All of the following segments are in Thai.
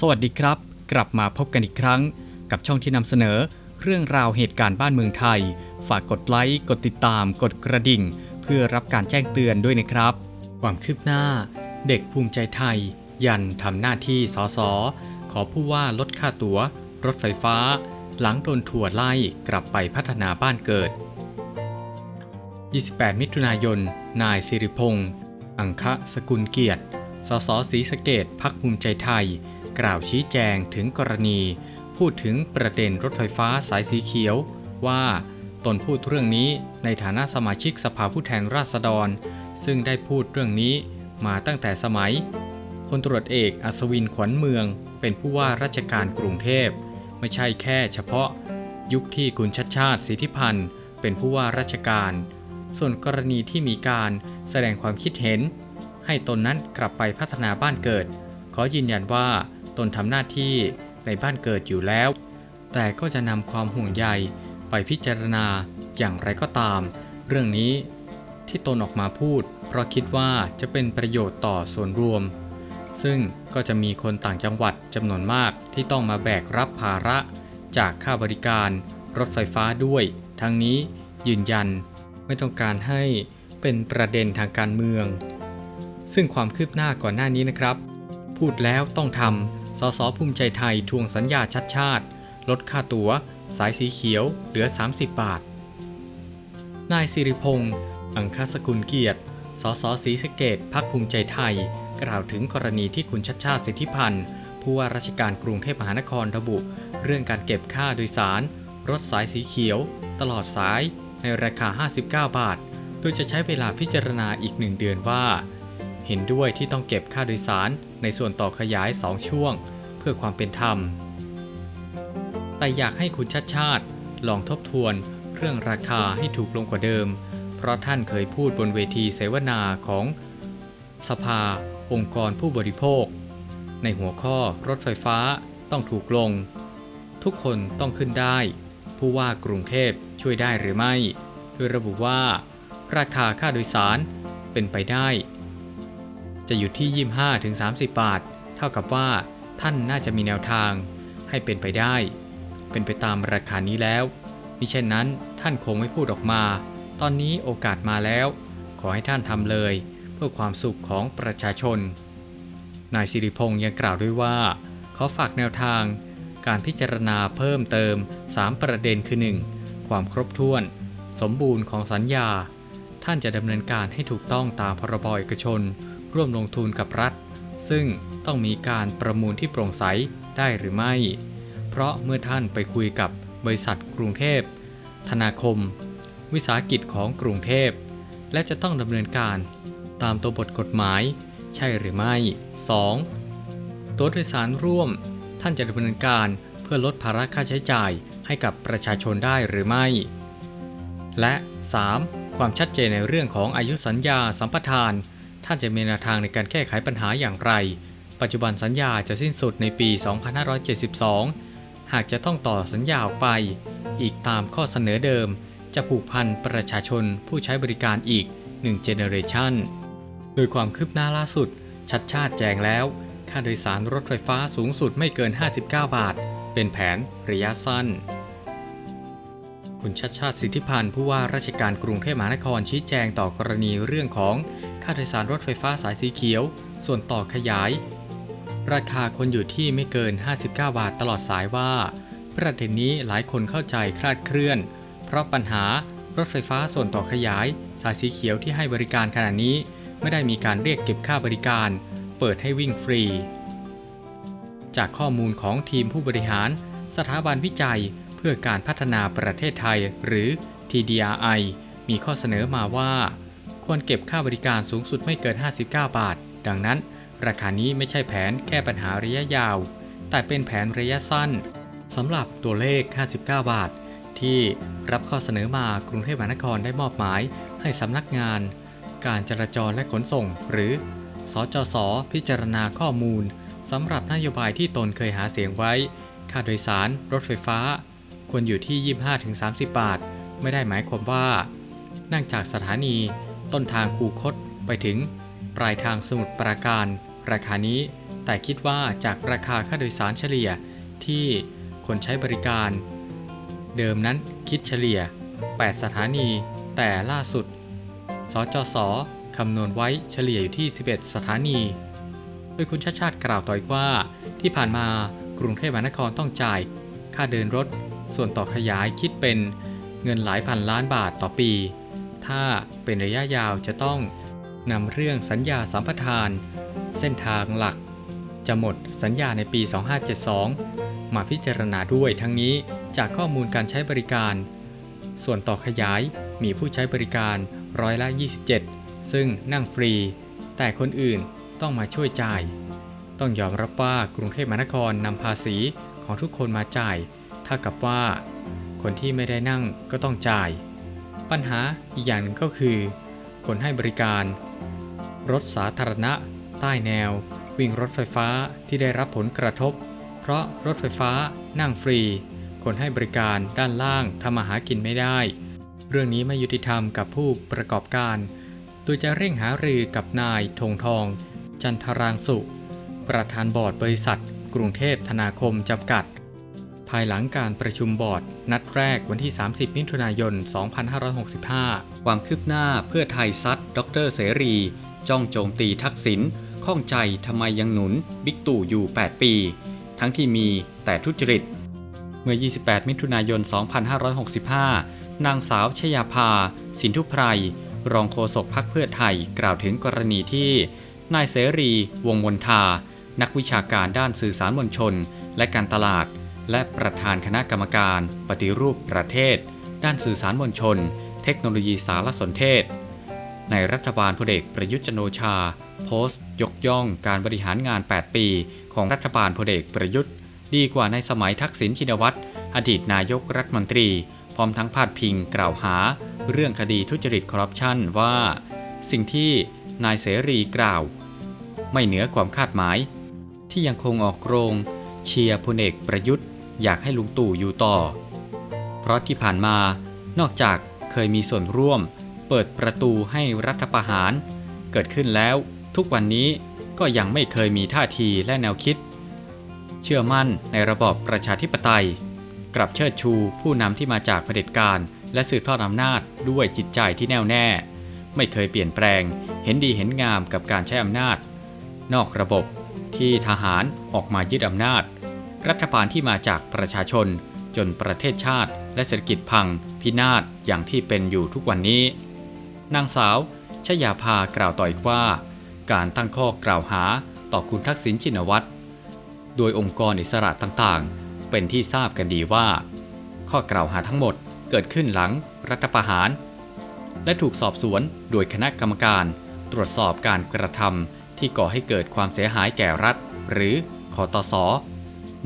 สวัสดีครับ กลับมาพบกันอีกครั้ง กับช่องที่นำเสนอ เรื่องราวเหตุการณ์บ้านเมืองไทย ฝากกดไลค์กดติดตาม กดกระดิ่ง เพื่อรับการแจ้งเตือนด้วยนะครับ ความคืบหน้า เด็กภูมิใจไทย ยันทำหน้าที่สสขอผู้ว่าลดค่าตั๋ว รถไฟฟ้า หลังโดนถั่วไล่กลับไปพัฒนาบ้านเกิด 28 มิถุนายน นายสิริพงษ์อังคะสกุลเกียรติ สสศรีสะเกดพักภูมิใจไทย กล่าวชี้แจงถึงกรณี พูดถึงประเด็นรถไฟฟ้าสายสีเขียว ว่าตนพูดเรื่องนี้ในฐานะสมาชิกสภาผู้แทนราษฎร ซึ่งได้พูดเรื่องนี้มาตั้งแต่สมัยพลตรวจเอกอัศวินขวัญเมือง เป็นผู้ว่าราชการกรุงเทพ ไม่ใช่แค่เฉพาะ ยุคที่คุณชัดชาติสิทธิพันธ์เป็นผู้ว่าราชการ ส่วนกรณีที่มีการแสดงความคิดเห็น ให้ตนนั้นกลับไปพัฒนาบ้านเกิด ขอยืนยันว่า ตนทำหน้าที่ในบ้านเกิดอยู่แล้ว แต่ก็จะนำความห่วงใยไปพิจารณาอย่างไรก็ตาม เรื่องนี้ที่ตนออกมาพูด เพราะคิดว่าจะเป็นประโยชน์ต่อส่วนรวม ซึ่งก็จะมีคนต่างจังหวัดจำนวนมากที่ต้องมาแบกรับภาระจากค่าบริการ รถไฟฟ้าด้วย ทั้งนี้ยืนยัน ไม่ต้องการให้เป็นประเด็นทางการเมือง ซึ่งความคืบหน้าก่อนหน้านี้นะครับ พูดแล้วต้องทำ สสภูมิใจไทยทวงสัญญาชัดชาติ ลดค่าตั๋ว สายสีเขียวเหลือ 30 บาท นายสิริพงษ์อังคสกุลเกียรติ สสศรีสเกดพักภูมิใจไทย กล่าวถึงกรณีที่คุณชัดชาติสิทธิพันธ์ ผู้ว่าราชการกรุงเทพมหานครระบุ เรื่องการเก็บค่าโดยสาร รถสายสีเขียว ตลอดสาย ในราคา 59 บาท โดยจะใช้เวลาพิจารณาอีกหนึ่งเดือนว่า เห็นด้วยที่ต้องเก็บค่าโดยสารในส่วนต่อขยาย 2 ช่วง เพื่อความเป็นธรรม แต่อยากให้คุณชัดชาติลองทบทวนเรื่องราคาให้ถูกลงกว่าเดิม เพราะท่านเคยพูดบนเวทีเสวนาของสภา องค์กรผู้บริโภค ในหัวข้อรถไฟฟ้าต้องถูกลง ทุกคนต้องขึ้นได้ ผู้ว่ากรุงเทพช่วยได้หรือไม่ โดยระบุว่า ราคาค่าโดยสารเป็นไปได้ จะอยู่ที่ 25ถึง30 บาท เท่ากับว่าท่านน่าจะมีแนวทางให้เป็นไปได้ เป็นไปตามราคานี้แล้วมิเช่นนั้นท่านคงไม่พูดออกมา ตอนนี้โอกาสมาแล้ว ขอให้ท่านทำเลย เพื่อความสุขของประชาชน นายสิริพงษ์ยังกล่าวด้วยว่า ขอฝากแนวทาง การพิจารณาเพิ่มเติม 3 ประเด็นคือ 1. ความครบถ้วน สมบูรณ์ของสัญญา ท่านจะดำเนินการให้ถูกต้องตามพรบเอกชน ร่วมลงทุนกับรัฐ ซึ่งต้องมีการประมูลที่โปร่งใสได้หรือไม่ เพราะเมื่อท่านไปคุยกับบริษัทกรุงเทพ ธนาคม วิสาหกิจของกรุงเทพ และจะต้องดำเนินการตามตัวบทกฎหมาย ใช่หรือไม่ 2. ตัวโดยสารร่วม ท่านจะดำเนินการเพื่อลดภาระค่าใช้จ่ายให้กับประชาชนได้หรือไม่ และ 3. ความชัดเจนในเรื่องของอายุสัญญาสัมปทาน ท่านจะมีแนวทางในการแก้ไขปัญหาอย่างไร ปัจจุบันสัญญาจะสิ้นสุดในปี 2572 หากจะต้องต่อสัญญาออกไป อีกตามข้อเสนอเดิม จะผูกพันประชาชนผู้ใช้บริการอีก1เจเนเรชันโดยความคืบหน้าล่าสุด ชัดชาติแจงแล้ว ค่าโดยสารรถไฟฟ้าสูงสุดไม่เกิน 59 บาท เป็นแผนระยะสั้น คุณชัดชาติสิทธิพันธ์ผู้ว่าราชการกรุงเทพมหานครชี้แจงต่อกรณีเรื่องของ ค่าโดยสารรถไฟฟ้าสายสีเขียว ส่วนต่อขยาย ราคาคนอยู่ที่ไม่เกิน 59 บาทตลอดสายว่า ประเด็นนี้หลายคนเข้าใจคลาดเคลื่อน เพราะปัญหารถไฟฟ้าส่วนต่อขยาย สายสีเขียวที่ให้บริการขณะนี้ ไม่ได้มีการเรียกเก็บค่าบริการ เปิดให้วิ่งฟรี จากข้อมูลของทีมผู้บริหาร สถาบันวิจัยเพื่อการพัฒนาประเทศไทย หรือ TDRI มีข้อเสนอมาว่า ควรเก็บค่าบริการสูงสุดไม่เกิน 59 บาท ดังนั้น ราคานี้ไม่ใช่แผนแก้ปัญหาระยะยาว แต่เป็นแผนระยะสั้นสำหรับตัวเลข 59 บาท ที่รับข้อเสนอมากรุงเทพมหานครได้มอบหมาย ให้สำนักงาน การจราจรและขนส่ง หรือ สจส พิจารณาข้อมูลสำหรับนโยบายที่ตนเคยหาเสียงไว้ ค่าโดยสาร รถไฟฟ้า ควรอยู่ที่ 25-30 บาท ไม่ได้หมายความว่า นั่งจากสถานี ต้นทางคูคตไปถึง ปลายทางสมุทรปราการ ราคานี้ แต่คิดว่าจากราคาค่าโดยสารเฉลี่ยที่คนใช้บริการ เดิมนั้นคิดเฉลี่ย 8 สถานี แต่ล่าสุด สจสคำนวณไว้เฉลี่ยอยู่ที่ 11 สถานี โดยคุณชาติชาติกล่าวต่ออีกว่า ที่ผ่านมากรุงเทพมหานครต้องจ่าย ค่าเดินรถ ส่วนต่อขยายคิดเป็นเงินหลายพันล้านบาทต่อปี ถ้าเป็นระยะยาวจะต้องนำเรื่องสัญญาสัมปทาน เส้นทางหลัก จะหมดสัญญาในปี 2572 มาพิจารณาด้วยทั้งนี้จากข้อมูลการใช้บริการ ส่วนต่อขยายมีผู้ใช้บริการร้อยละ 27 ซึ่งนั่งฟรี แต่คนอื่นต้องมาช่วยจ่าย ต้องยอมรับว่ากรุงเทพมหานครนำภาษีของทุกคนมาจ่ายเท่ากับว่า คนที่ไม่ได้นั่งก็ต้องจ่าย ปัญหาอีกอย่างหนึ่งก็คือ คนให้บริการ รถสาธารณะ ใต้แนว วิ่งรถไฟฟ้าที่ได้รับผลกระทบ เพราะรถไฟฟ้านั่งฟรี คนให้บริการด้านล่างทำมาหากินไม่ได้ เรื่องนี้ไม่ยุติธรรมกับผู้ประกอบการ โดยจะเร่งหารือกับนายธงทอง จันทรางสุ ประธานบอร์ดบริษัท กรุงเทพธนาคมจำกัดายหลังการประชุมบอร์ด นัดแรกวันที่ 30 มิถุนายน 2565 ความคืบหน้าเพื่อไทยซัดดรเสรี จ้องโจมตีทักษิณข้องใจทำไมยังหนุน บิ๊กตู่อยู่ 8 ปี ทั้งที่มีแต่ทุจริต เมื่อ 28 มิถุนายน 2565 นางสาวชยาภา สินทุพไพรรองโฆษกพักเพื่อไทยกล่าวถึงกรณีที่ นายเสรี วงมนทา นักวิชาการด้านสื่อสารมวลชน และการตลาด และประธานคณะกรรมการปฏิรูปประเทศ ด้านสื่อสารมวลชน เทคโนโลยีสารสนเทศ ในรัฐบาลพลเอกประยุทธ์จันโอชา โพสต์ ยกย่องการบริหารงาน 8 ปี ของรัฐบาลพลเอกประยุทธ์ ดีกว่าในสมัยทักษิณชินวัตรอดีตนายกรัฐมนตรี พร้อมทั้งพาดพิงกล่าวหา เรื่องคดีทุจริตคอร์รัปชันว่า สิ่งที่นายเสรีกล่าว ไม่เหนือความคาดหมาย ที่ยังคงออกโรง เชียร์พลเอกประยุทธ์ อยากให้ลุงตู่อยู่ต่อ เพราะที่ผ่านมานอกจากเคยมีส่วนร่วม เปิดประตูให้รัฐประหาร เกิดขึ้นแล้ว ทุกวันนี้ก็ยังไม่เคยมีท่าทีและแนวคิด เชื่อมั่นในระบอบประชาธิปไตย กลับเชิดชูผู้นำที่มาจากเผด็จการและสืบทอดอำนาจด้วยจิตใจที่แน่วแน่ ไม่เคยเปลี่ยนแปลง เห็นดีเห็นงามกับการใช้อำนาจ นอกระบบที่ทหารออกมายึดอำนาจ รัฐบาลที่มาจากประชาชน จนประเทศชาติ และเศรษฐกิจพัง พินาศอย่างที่เป็นอยู่ทุกวันนี้ นางสาวชยาภากล่าวต่ออีกว่า การตั้งข้อกล่าวหาต่อคุณทักษิณชินวัตรโดยองค์กรอิสระต่างๆ เป็นที่ทราบกันดีว่า ข้อกล่าวหาทั้งหมดเกิดขึ้นหลังรัฐประหาร และถูกสอบสวนโดยคณะกรรมการตรวจสอบการกระทำที่ก่อให้เกิดความเสียหายแก่รัฐ หรือคอตส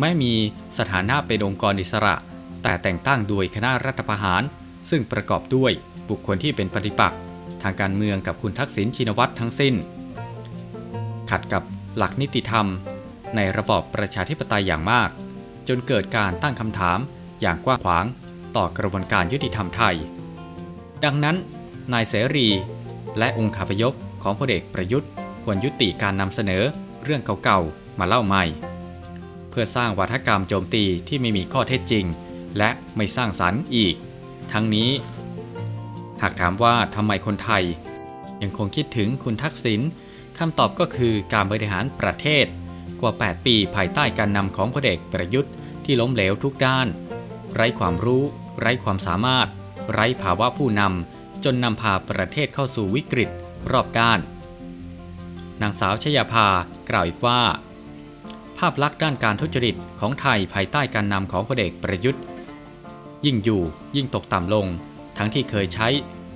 ไม่มีสถานะเป็นองค์กรอิสระ แต่แต่งตั้งโดยคณะรัฐประหาร ซึ่งประกอบด้วยบุคคลที่เป็นปฏิปักษ์ทางการเมืองกับคุณทักษิณชินวัตรทั้งสิ้น ขัดกับหลักนิติธรรม ในระบอบประชาธิปไตยอย่างมาก จนเกิดการตั้งคำถามอย่างกว้างขวางต่อกระบวนการยุติธรรมไทย ดังนั้น นายเสรีและองค์คาพยพของพลเอกประยุทธ์ควรยุติการนำเสนอเรื่องเก่าๆ มาเล่าใหม่ พื่อสร้างวัฒกรรมโจมตีที่ไม่มีข้อเท็จจริง และไม่สร้างสรรค์อีก ทั้งนี้ หากถามว่าทำไมคนไทย ยังคงคิดถึงคุณทักษิณคำตอบก็คือการบริหารประเทศ กว่า 8 ปีภายใต้การนำของพลเอกประยุทธ์ที่ล้มเหลวทุกด้าน ไร้ความรู้ ไร้ความสามารถ ไร้ภาวะผู้นำจนนำพาประเทศเข้าสู่วิกฤตรอบด้านนางสาวชยาภากล่าวอีกว่า ภาพลักษณ์ด้านการทุจริตของไทยภายใต้การนำของพลเอกประยุทธ์ ยิ่งอยู่ยิ่งตกต่ำลง ทั้งที่เคยใช้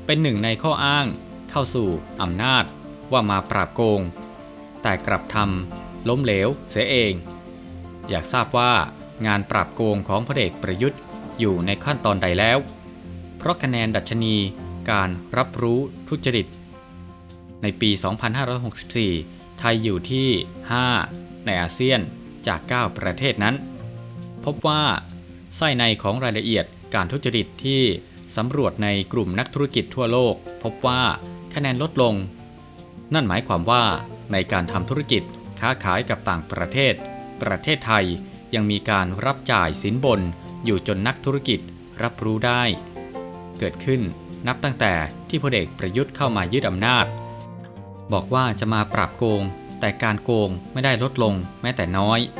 เป็นหนึ่งในข้ออ้าง เข้าสู่อำนาจ ว่ามาปราบโกง แต่กลับทำล้มเหลวเสียเอง อยากทราบว่างานปราบโกงของพลเอกประยุทธ์อยู่ในขั้นตอนใดแล้ว เพราะคะแนนดัชนีการรับรู้ทุจริต ในปี 2564 ไทยอยู่ที่ 5 ในอาเซียนจาก 9 ประเทศนั้น พบว่าไส้ในของรายละเอียดการทุจริตที่สำรวจในกลุ่มนักธุรกิจทั่วโลก พบว่าคะแนนลดลง นั่นหมายความว่าในการทำธุรกิจค้าขายกับต่างประเทศ ประเทศไทยยังมีการรับจ่ายสินบน อยู่จนนักธุรกิจรับรู้ได้ เกิดขึ้นนับตั้งแต่ที่พลเอกประยุทธ์เข้ามายึดอำนาจ บอกว่าจะมาปรับโกง แต่การโกงไม่ได้ลดลงแม้แต่น้อย